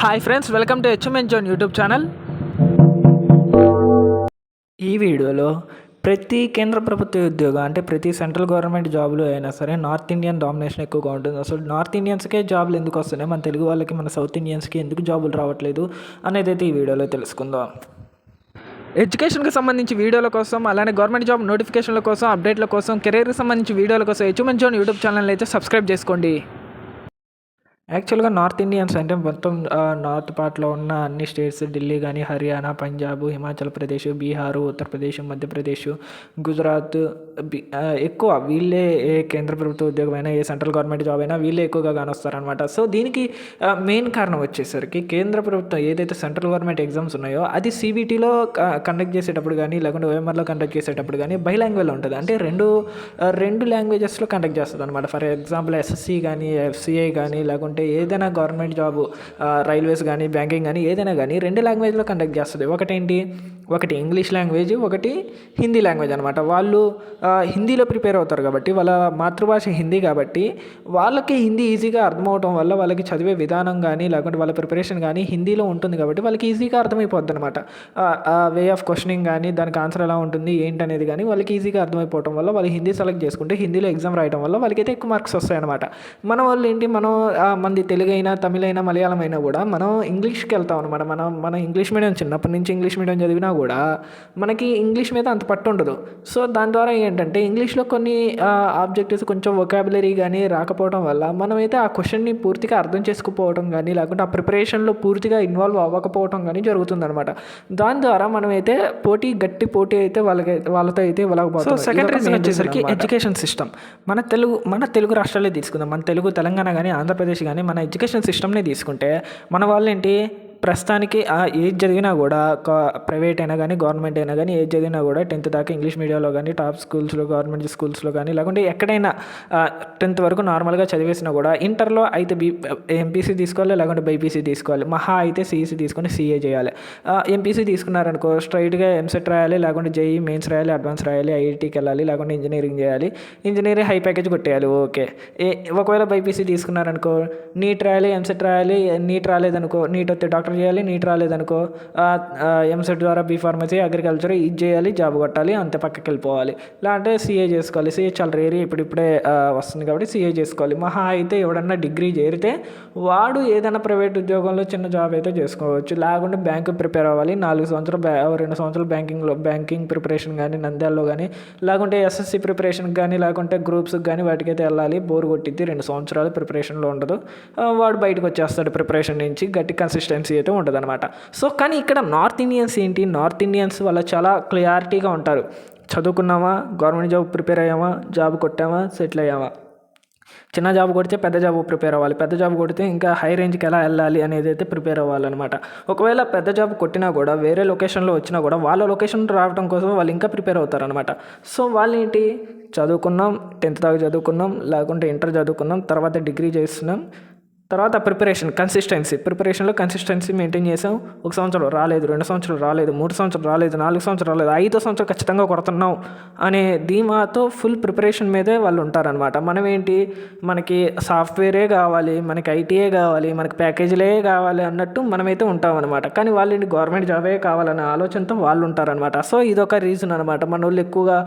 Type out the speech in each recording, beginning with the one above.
Hi friends welcome to HMN zone YouTube channel ఈ వీడియోలో ప్రతి కేంద్ర ప్రభుత్వ ఉద్యోగం అంటే ప్రతి సెంట్రల్ గవర్నమెంట్ జాబ్లో అయినా సరే నార్త్ ఇండియన్ డామినేషన్ ఎక్కువగా ఉంటుంది. అసలు నార్త్ ఇండియన్స్కే జాబులు ఎందుకు వస్తున్నాయి? మన తెలుగు వాళ్ళకి మన సౌత్ ఇండియన్స్కి ఎందుకు జాబులు రావట్లేదు అనేది అయితే ఈ వీడియోలో తెలుసుకుందాం. ఎడ్యుకేషన్కి సంబంధించి వీడియోల కోసం అలానే గవర్నమెంట్ జాబ్ నోటిఫికేషన్ల కోసం అప్డేట్ల కోసం కెరీర్కి సంబంధించి వీడియోల కోసం హెచ్ఎంఎన్ జోన్ యూట్యూబ్ ఛానల్ అయితే సబ్స్క్రైబ్ చేసుకోండి. యాక్చువల్గా నార్త్ ఇండియన్స్ అంటే మొత్తం నార్త్ పార్ట్లో ఉన్న అన్ని స్టేట్స్ ఢిల్లీ కానీ హర్యానా పంజాబ్ హిమాచల్ ప్రదేశ్ బీహార్ ఉత్తరప్రదేశ్ మధ్యప్రదేశ్ గుజరాత్ బి- ఎక్కువ వీళ్ళే ఏ కేంద్ర ప్రభుత్వ ఉద్యోగం అయినా ఏ సెంట్రల్ గవర్నమెంట్ జాబ్ అయినా వీళ్ళే ఎక్కువగా కానొస్తారనమాట సో దీనికి మెయిన్ కారణం వచ్చేసరికి కేంద్ర ప్రభుత్వం ఏదైతే సెంట్రల్ గవర్నమెంట్ ఎగ్జామ్స్ ఉన్నాయో అది సిబిటీలో కండక్ట్ చేసేటప్పుడు కానీ లేకుంటే ఓఎంఆర్లో కండక్ట్ చేసేటప్పుడు కానీ బై లాంగ్వేజ్లో ఉంటుంది. అంటే రెండు రెండు లాంగ్వేజెస్లో కండక్ట్ చేస్తుంది అనమాట ఫర్ ఎగ్జాంపుల్ ఎస్ఎస్సి కానీ ఎఫ్సిఐ కానీ లేకుంటే అంటే ఏదైనా గవర్నమెంట్ జాబ్ రైల్వేస్ కానీ బ్యాంకింగ్ కానీ ఏదైనా కానీ రెండు లాంగ్వేజ్లో కండక్ట్ చేస్తుంది. ఒకటేంటి? ఒకటి ఇంగ్లీష్ లాంగ్వేజ్ ఒకటి హిందీ లాంగ్వేజ్ అనమాట వాళ్ళు హిందీలో ప్రిపేర్ అవుతారు కాబట్టి వాళ్ళ మాతృభాష హిందీ కాబట్టి వాళ్ళకి హిందీ ఈజీగా అర్థమవటం వల్ల వాళ్ళకి చదివే విధానం కానీ లేకుంటే వాళ్ళ ప్రిపరేషన్ కానీ హిందీలో ఉంటుంది కాబట్టి వాళ్ళకి ఈజీగా అర్థమైపోద్ది అనమాట వే ఆఫ్ క్వశ్చనింగ్ కానీ దానికి ఆన్సర్ ఎలా ఉంటుంది ఏంటనేది కానీ వాళ్ళకి ఈజీగా అర్థమైపోవటం వల్ల వాళ్ళు హిందీ సెలెక్ట్ చేసుకుంటే హిందీలో ఎగ్జామ్ రాయడం వల్ల వాళ్ళకైతే ఎక్కువ మార్క్స్ వస్తాయన్నమాట. మన వాళ్ళు ఏంటి? మనం ఆ, మనది తెలుగు అయినా తమిళ అయినా మలయాళం అయినా కూడా మనం ఇంగ్లీష్కి వెళ్తాం అనమాట మనం మన ఇంగ్లీష్ మీడియం చిన్నప్పటి నుంచి ఇంగ్లీష్ మీడియం చదివినా కూడా మనకి ఇంగ్లీష్ మీద అంత పట్టు ఉండదు సో దాని ద్వారా ఏంటంటే ఇంగ్లీష్లో కొన్ని ఆబ్జెక్టివ్స్ కొంచెం వొకాబులరీ కానీ రాకపోవడం వల్ల మనమైతే ఆ క్వశ్చన్ని పూర్తిగా అర్థం చేసుకుపోవడం కానీ లేకుంటే ఆ ప్రిపరేషన్లో పూర్తిగా ఇన్వాల్వ్ అవ్వకపోవడం కానీ జరుగుతుందన్నమాట. దాని ద్వారా మనమైతే పోటీ గట్టి పోటీ అయితే వాళ్ళకి వాళ్ళతో అయితే ఇవ్వలేకపోతాం సెకండ్ రీజన్ వచ్చేసరికి ఎడ్యుకేషన్ సిస్టమ్ మన తెలుగు మన తెలుగు రాష్ట్రాలే తీసుకుందాం. మన తెలుగు తెలంగాణ కానీ ఆంధ్రప్రదేశ్ కానీ మన ఎడ్యుకేషన్ సిస్టమ్నే తీసుకుంటే మన వాళ్ళు ఏంటి ప్రస్తుతానికి ఆ ఏది చదివినా కూడా ప్రైవేట్ అయినా కానీ గవర్నమెంట్ అయినా కానీ ఏది చదివినా కూడా టెన్త్ దాకా ఇంగ్లీష్ మీడియంలో కానీ టాప్ స్కూల్స్లో గవర్నమెంట్ స్కూల్స్లో కానీ లేకుంటే ఎక్కడైనా టెన్త్ వరకు నార్మల్గా చదివేసినా కూడా ఇంటర్లో అయితే బీ ఎంపీసీ తీసుకోవాలి లేకుంటే బైపీసీ తీసుకోవాలి. మహా అయితే సిఈసీ తీసుకొని సీఏ చేయాలి. ఎంపీసీ తీసుకున్నారనుకో స్ట్రైట్గా ఎంసెట్ రాయాలి లేకుంటే జేఈ మెయిన్స్ రాయాలి అడ్వాన్స్ రాయాలి ఐఐటీకి వెళ్ళాలి లేకుంటే ఇంజనీరింగ్ చేయాలి. ఇంజనీరింగ్ హై ప్యాకేజ్ కొట్టేయాలి ఓకే. ఏ ఒకవేళ బైపీసీ తీసుకున్నారనుకో నీట్ రాయాలి ఎంసెట్ రాయాలి నీట్ రాలేదనుకో నీట్ వస్తే డాక్టర్ చేయాలి నీట్ రాలేదనుకో ఎంసెట్ ద్వారా బీ ఫార్మసీ అగ్రికల్చర్ ఇది చేయాలి జాబ్ కొట్టాలి అంతే పక్కకి వెళ్ళిపోవాలి లేదంటే సీఏ చేసుకోవాలి. సీఏ చాలా రేరీ ఇప్పుడిప్పుడే వస్తుంది కాబట్టి సీఏ చేసుకోవాలి. మహా అయితే ఎవడన్నా డిగ్రీ చేరితే వాడు ఏదైనా ప్రైవేట్ ఉద్యోగంలో చిన్న జాబ్ అయితే చేసుకోవచ్చు. లేకుంటే బ్యాంకు ప్రిపేర్ అవ్వాలి. నాలుగు సంవత్సరాలు బ్యా రెండు సంవత్సరాలు బ్యాంకింగ్లో బ్యాంకింగ్ ప్రిపరేషన్ కానీ నంద్యాలలో కానీ లేకుంటే ఎస్ఎస్సి ప్రిపరేషన్కి కానీ లేకుంటే గ్రూప్స్కి కానీ వాటికైతే వెళ్ళాలి. బోర్ కొట్టిద్ది రెండు సంవత్సరాలు ప్రిపరేషన్లో ఉండదు. వాడు బయటకు వచ్చేస్తాడు ప్రిపరేషన్ నుంచి. గట్టి కన్సిస్టెన్సీ అయితే ఉంటుంది అనమాట సో కానీ ఇక్కడ నార్త్ ఇండియన్స్ ఏంటి? నార్త్ ఇండియన్స్ వాళ్ళు చాలా క్లియారిటీగా ఉంటారు. చదువుకున్నామా గవర్నమెంట్ జాబ్ ప్రిపేర్ అయ్యామా జాబ్ కొట్టామా సెటిల్ అయ్యామా చిన్న జాబ్ కొడితే పెద్ద జాబ్ ప్రిపేర్ అవ్వాలి. పెద్ద జాబ్ కొడితే ఇంకా హై రేంజ్కి ఎలా వెళ్ళాలి అనేది అయితే ప్రిపేర్ అవ్వాలన్నమాట. ఒకవేళ పెద్ద జాబ్ కొట్టినా కూడా వేరే లొకేషన్లో వచ్చినా కూడా వాళ్ళ లొకేషన్ రావడం కోసం వాళ్ళు ఇంకా ప్రిపేర్ అవుతారనమాట సో వాళ్ళు ఏంటి చదువుకున్నాం టెన్త్ దాకా చదువుకున్నాం లేకుంటే ఇంటర్ చదువుకున్నాం తర్వాత డిగ్రీ చేస్తున్నాం తర్వాత ప్రిపరేషన్ కన్సిస్టెన్సీ ప్రిపరేషన్లో కన్సిస్టెన్సీ మెయింటైన్ చేసాం. ఒక సంవత్సరం రాలేదు రెండు సంవత్సరాలు రాలేదు మూడు సంవత్సరాలు రాలేదు నాలుగు సంవత్సరాలు రాలేదు ఐదో సంవత్సరం ఖచ్చితంగా కొడుతున్నాం అనే ధీమాతో ఫుల్ ప్రిపరేషన్ మీదే వాళ్ళు ఉంటారనమాట మనం ఏంటి? మనకి సాఫ్ట్వేరే కావాలి మనకి ఐటీఏ కావాలి మనకి ప్యాకేజీలే కావాలి అన్నట్టు మనమైతే ఉంటాం అనమాట కానీ వాళ్ళు ఏంటి? గవర్నమెంట్ జాబే కావాలనే ఆలోచనతో వాళ్ళు ఉంటారనమాట సో ఇదొక రీజన్ అనమాట మన వాళ్ళు ఎక్కువగా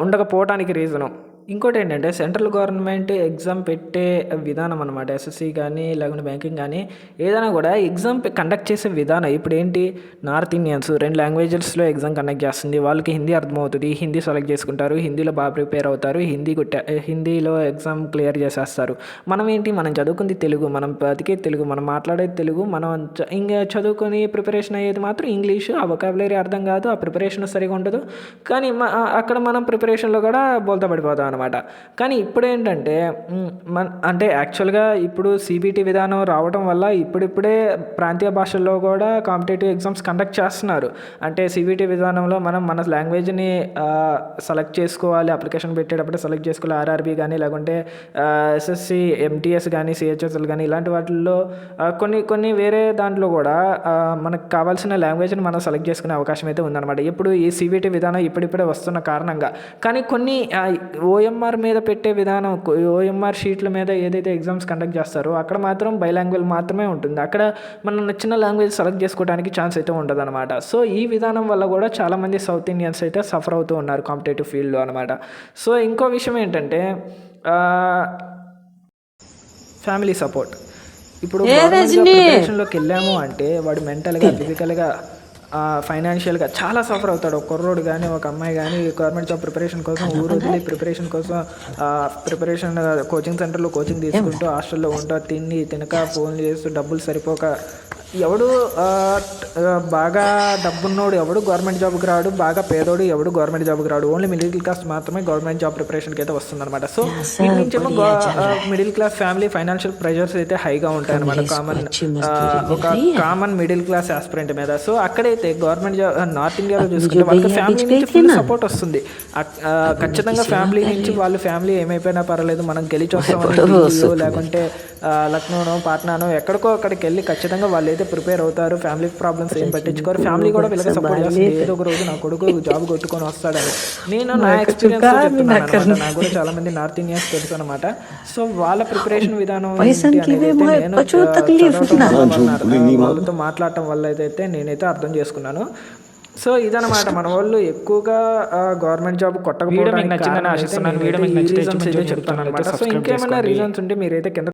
ఉండకపోవటానికి ఉండకపోవడానికి రీజను ఇంకోటి ఏంటంటే సెంట్రల్ గవర్నమెంట్ ఎగ్జామ్ పెట్టే విధానం అనమాట ఎస్ఎస్సి కానీ లేకుంటే బ్యాంకింగ్ కానీ ఏదైనా కూడా ఎగ్జామ్ కండక్ట్ చేసే విధానం. ఇప్పుడు ఏంటి నార్త్ ఇండియన్స్ రెండు లాంగ్వేజెస్లో ఎగ్జామ్ కండక్ట్ చేస్తుంది. వాళ్ళకి హిందీ అర్థమవుతుంది. హిందీ సెలెక్ట్ చేసుకుంటారు. హిందీలో బాగా ప్రిపేర్ అవుతారు. హిందీ కొట్టే హిందీలో ఎగ్జామ్ క్లియర్ చేసేస్తారు. మనం ఏంటి మనం చదువుకుంది తెలుగు. మనం బతికే తెలుగు. మనం మాట్లాడేది తెలుగు. మనం ఇంకా చదువుకొని ప్రిపరేషన్ అయ్యేది మాత్రం ఇంగ్లీషు. ఆ వొకాబులరీ అర్థం కాదు. ఆ ప్రిపరేషన్ సరిగా ఉండదు. కానీ అక్కడ మనం ప్రిపరేషన్లో కూడా బోల్తా పడిపోతాం అనమాట కానీ ఇప్పుడు ఏంటంటే మన అంటే యాక్చువల్గా ఇప్పుడు సిబిటి విధానం రావడం వల్ల ఇప్పుడిప్పుడే ప్రాంతీయ భాషల్లో కూడా కాంపిటేటివ్ ఎగ్జామ్స్ కండక్ట్ చేస్తున్నారు. అంటే సిబిటి విధానంలో మనం మన లాంగ్వేజ్ని సెలెక్ట్ చేసుకోవాలి అప్లికేషన్ పెట్టేటప్పుడు సెలెక్ట్ చేసుకోవాలి ఆర్ఆర్బి కానీ లేకుంటే ఎస్ఎస్సి ఎంటీఎస్ కానీ సిహెచ్ఎస్ఎల్ కానీ ఇలాంటి వాటిల్లో కొన్ని కొన్ని వేరే దాంట్లో కూడా మనకు కావాల్సిన లాంగ్వేజ్ని మనం సెలెక్ట్ చేసుకునే అవకాశం అయితే ఉందన్నమాట. ఇప్పుడు ఈ సిబిటి విధానం ఇప్పుడిప్పుడే వస్తున్న కారణంగా. కానీ కొన్ని ఓఎంఆర్ మీద పెట్టే విధానం ఓఎంఆర్ షీట్ల మీద ఏదైతే ఎగ్జామ్స్ కండక్ట్ చేస్తారో అక్కడ మాత్రం బైలాంగ్వేజ్ మాత్రమే ఉంటుంది. అక్కడ మనం నచ్చిన లాంగ్వేజ్ సెలెక్ట్ చేసుకోవడానికి ఛాన్స్ అయితే ఉండదు అనమాట సో ఈ విధానం వల్ల కూడా చాలామంది సౌత్ ఇండియన్స్ అయితే సఫర్ అవుతూ ఉన్నారు కాంపిటేటివ్ ఫీల్డ్లో అనమాట సో ఇంకో విషయం ఏంటంటే ఫ్యామిలీ సపోర్ట్. ఇప్పుడు ప్రిపరేషన్లోకి వెళ్ళాము అంటే వాడు మెంటల్గా ఫిజికల్గా ఫైనాన్షియల్గా చాలా సఫర్ అవుతాడు. ఒక కుర్రోడు కానీ ఒక అమ్మాయి కానీ గవర్నమెంట్ జాబ్ ప్రిపరేషన్ కోసం ఊరు వదిలి ప్రిపరేషన్ కోసం ప్రిపరేషన్ కోచింగ్ సెంటర్లో కోచింగ్ తీసుకుంటూ హాస్టల్లో ఉంటా తిని తినక ఫోన్లు చేస్తూ డబ్బులు సరిపోక ఎవడు బాగా డబ్బున్నోడు ఎవడు గవర్నమెంట్ జాబ్కి రాడు. బాగా పేదోడు ఎవడు గవర్నమెంట్ జాబ్కి రాడు. ఓన్లీ మిడిల్ క్లాస్ మాత్రమే గవర్నమెంట్ జాబ్ ప్రిపరేషన్కి అయితే వస్తుందన్నమాట. సో దీని నుంచేమో middle class family financial pressures అయితే హైగా ఉంటాయి అనమాట కామన్ ఒక కామన్ మిడిల్ క్లాస్ ఆస్పిరెంట్ మీద. సో అక్కడైతే గవర్నమెంట్ జాబ్ నార్త్ ఇండియాలో చూసుకుంటే వాళ్ళకి ఫ్యామిలీ నుంచి ఫుల్ సపోర్ట్ వస్తుంది. ఖచ్చితంగా ఫ్యామిలీ నుంచి వాళ్ళ ఫ్యామిలీ ఏమైపోయినా పర్లేదు మనం గెలిచి వస్తామని లేకుంటే లక్నోనో పాట్నానో ఎక్కడికో అక్కడికి వెళ్ళి ఖచ్చితంగా వాళ్ళు అయితే ప్రిపేర్ అవుతారు ఫ్యామిలీ ప్రాబ్లమ్స్ ఏం పట్టించుకోరు. ఫ్యామిలీ కూడా వీళ్ళకి సపోర్ట్ చేస్తుంది. ఏదో ఒక రోజు నా కొడుకు జాబ్ కొట్టుకొని వస్తాడని. నేను నా ఎక్స్పీరియన్స్ చెప్తున్నాను నాకు కూడా చాలా మంది నార్త్ ఇండియన్స్ తెలుసు అనమాట సో వాళ్ళ ప్రిపరేషన్ విధానం నేను వాళ్ళతో మాట్లాడటం వల్ల అయితే నేనైతే అర్థం చేసుకున్నాను. సో ఇదనమాట మన వాళ్ళు ఎక్కువగా గవర్నమెంట్ జాబ్ చిన్న చెప్తాను సో సబ్స్క్రైబ్ ఇంకేమైనా. రీజన్స్ ఉంటే మీరైతే కింద